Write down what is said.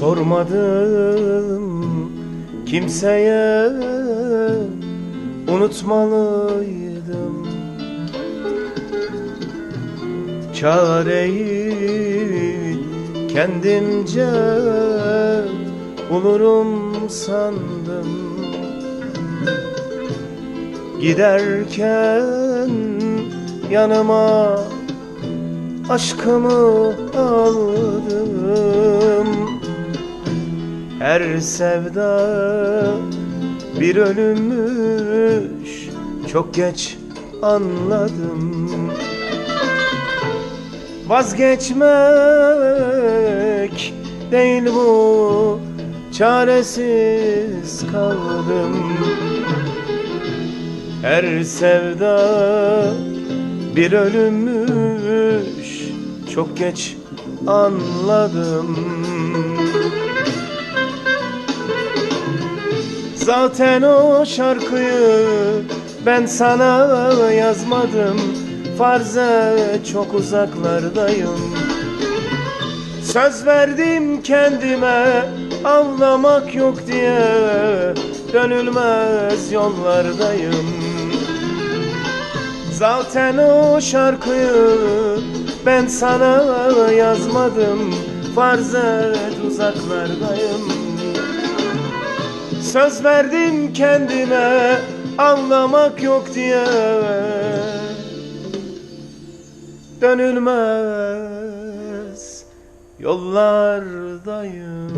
sormadım kimseye. Unutmalıydım. Çareyi kendimce bulurum sandım. Giderken yanıma aşkımı aldım Her sevda bir ölümmüş. Çok geç anladım. Vazgeçmek değil bu çaresiz kaldım. Her sevda bir ölümmüş. Çok geç anladım Zaten o şarkıyı ben sana yazmadım. Farze çok uzaklardayım. Söz verdim kendime Ağlamak yok diye Dönülmez yollardayım. Zaten o şarkıyı ben sana yazmadım. Farz et uzaklardayım Söz verdim kendime Ağlamak yok diye. Dönülmez yollardayım